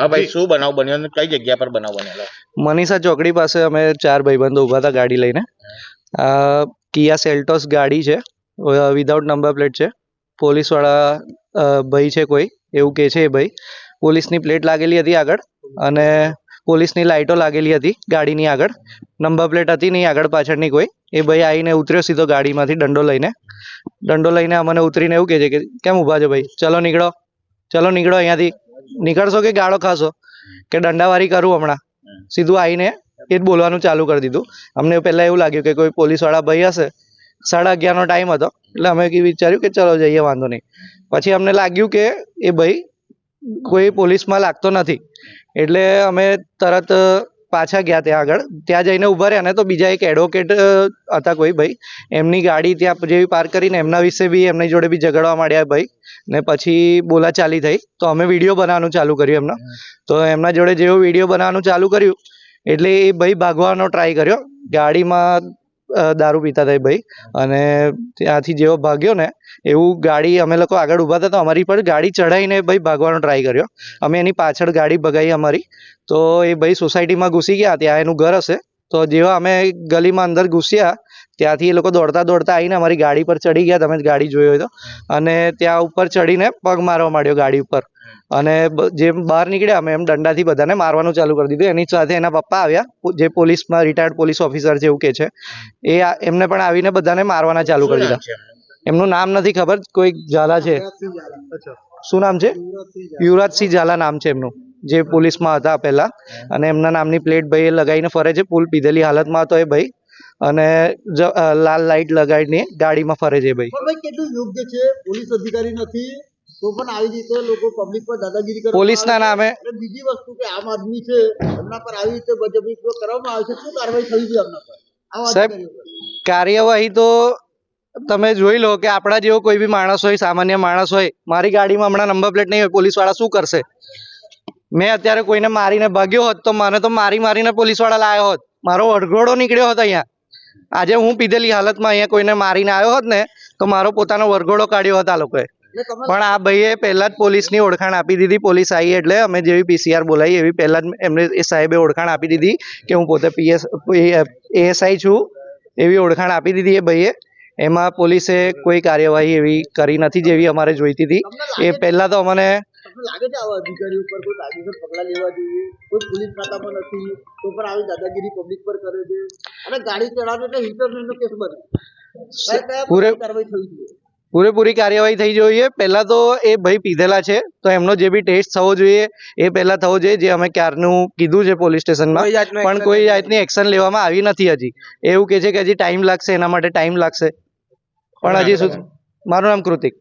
હા ભાઈ શું બનાવ બન્યો અને કઈ જગ્યા પર બનાવ બનેલો? મનીષા ચોકડી પાસે અમે ચાર ભાઈબંધો ઊભા હતા ગાડી લઈને. આ કિયા સેલ્ટોસ ગાડી છે વિધાઉટ નંબર પ્લેટ છે. પોલીસવાળા ભાઈ છે કોઈ એવું કહે છે એ ભાઈ. પોલીસની પ્લેટ લાગેલી હતી આગળ અને પોલીસની લાઇટો લાગેલી હતી ગાડીની આગળ. નંબર પ્લેટ હતી નહીં આગળ પાછળની કોઈ. એ ભાઈ આવીને ઉતર્યો સીધો ગાડીમાંથી દંડો લઈને. દંડો લઈને અમને ઉતરીને એવું કહે છે કે કેમ ઊભા છે ભાઈ? ચલો નીકળો. ચલો નીકળો અહીંયાથી. નીકળશો કે ગાળો ખાશો? કે દંડાવારી કરું હમણાં? સીધું આવીને એ જ બોલવાનું ચાલુ કરી દીધું. અમને પહેલાં એવું લાગ્યું કે કોઈ પોલીસવાળા ભાઈ હશે. સાડા અગિયારનો ટાઈમ હતો. એટલે અમે વિચાર્યું કે ચલો જઈએ વાંધો નહીં. પછી અમને લાગ્યું કે એ ભાઈ કોઈ પોલીસમાં લાગતો નથી. એટલે અમે તરત પાછા ગયા ત્યાં આગળ. ત્યાં જઈને ઊભા રહ્યા ને તો બીજા એક એડવોકેટ હતા કોઈ ભાઈ. એમની ગાડી ત્યાં જેવી પાર્ક કરીને એમના વિશે બી એમની જોડે બી ઝઘડવા માંડ્યા ભાઈ. ને પછી બોલાચાલી થઈ. તો અમે વીડિયો બનાવવાનું ચાલુ કર્યું એમનો. તો એમના જોડે જેવો વીડિયો બનાવવાનું ચાલુ કર્યું એટલે એ ભાઈ ભાગવાનો ટ્રાય કર્યો. ગાડીમાં દારૂ પીતા હતા ભાઈ. અને ત્યાંથી જેવો ભાગ્યો ને, એવું ગાડી અમે લોકો આગળ ઊભા હતા તો અમારી પર ગાડી ચઢાવીને ભાઈ ભાગવાનો ટ્રાય કર્યો. અમે એની પાછળ ગાડી ભગાઈ અમારી. તો એ ભાઈ સોસાયટીમાં ઘૂસી ગયા, ત્યાં એનું ઘર હશે. તો જેવા અમે ગલીમાં અંદર ઘૂસ્યા ત્યાંથી એ લોકો દોડતા દોડતા આવીને અમારી ગાડી પર ચડી ગયા. તમે ગાડી જોઈ હોય તો. અને ત્યાં ઉપર ચડીને પગ મારવા માંડ્યો ગાડી ઉપર. અને જેમ બહાર નીકળ્યા અમે એમ દંડાથી બધાને મારવાનું ચાલુ કરી દીધું. એની સાથે એના પપ્પા આવ્યા. જે પોલીસમાં રિટાયર્ડ પોલીસ ઓફિસર છે એવું કે છે. એ એમને પણ આવીને બધાને મારવાના ચાલુ કરી દીધા. એમનું? એમનું નામ નથી ખબર. કોઈ ઝાલા છે. શું નામ છે? યુવરાજસિંહ ઝાલા નામ છે એમનું. જે પોલીસમાં હતા પહેલા. અને એમના નામની પ્લેટ ભાઈ એ લગાવીને ફરે છે. પુલ પીધેલી હાલતમાં હતો એ ભાઈ અને લાલ લાઈટ લગાવીને ગાડીમાં ફરે છે ભાઈ. કેટલું યોગ્ય છે? પોલીસ અધિકારી નથી તો પણ આવી રીતે લોકો પબ્લિક પર દાદાગીરી કરે પોલીસના નામે. બીજી વસ્તુ કે આમ આદમી છે એમના પર આવી રીતે બજબરી કરવામાં આવે છે શું કાર્યવાહી થવી જોઈએ એમના પર? સાહેબ, કાર્યવાહી તો તમે જોઈ લો કે આપણા જેવો કોઈ બી માણસ હોય સામાન્ય માણસ હોય મારી ગાડીમાં હમણાં નંબર પ્લેટ નહીં હોય પોલીસવાળા શું કરશે? મેં અત્યારે કોઈને મારીને ભાગ્યો હોત તો મને તો મારી મારીને પોલીસવાળા લાયો હોત. મારો અડઘોડો નીકળ્યો હતો અહીંયા. આજે હું પીધેલી હાલતમાં અહીંયા કોઈને મારીને આવ્યો હોત ને તો મારો પોતાનો વરઘોડો કાઢ્યો હતો આ લોકોએ. પણ આ ભાઈએ પહેલા જ પોલીસની ઓળખાણ આપી દીધી પોલીસ આવી એટલે અમે જેવી પીસીઆર બોલાવી એવી પહેલાં જ એમને એ સાહેબે ઓળખાણ આપી દીધી કે હું પોતે પીએસ એએસઆઈ છું એવી ઓળખાણ આપી દીધી એ ભાઈએ. એમાં પોલીસે કોઈ કાર્યવાહી એવી કરી નથી જેવી અમારે જોઈતી હતી. એ પહેલા તો અમને લાગે છે આવા અધિકારીઓ પર કોઈ કાયદેસર પગલાં લેવા જોઈએ? કોઈ પોલીસ ખાતામાં નથી તો પણ આવી દાદાગીરી પબ્લિક પર કરે છે? અને ગાડી ચડાવે એટલે હિટરનો કેસ બને. પૂરેપૂરી કાર્યવાહી થઈ જોઈએ. પહેલા તો એ ભાઈ પીધેલા છે તો એમનો જે બી ટેસ્ટ થવો જોઈએ એ પહેલા થવો જોઈએ જે અમે ક્યારનું કીધું છે પોલીસ સ્ટેશનમાં. પણ કોઈ જાતની એક્શન લેવામાં આવી નથી હજી. એવું કે છે કે હજી ટાઈમ લાગશે એના માટે ટાઈમ લાગશે. પણ હજી સુધી મારું નામ કૃતિક.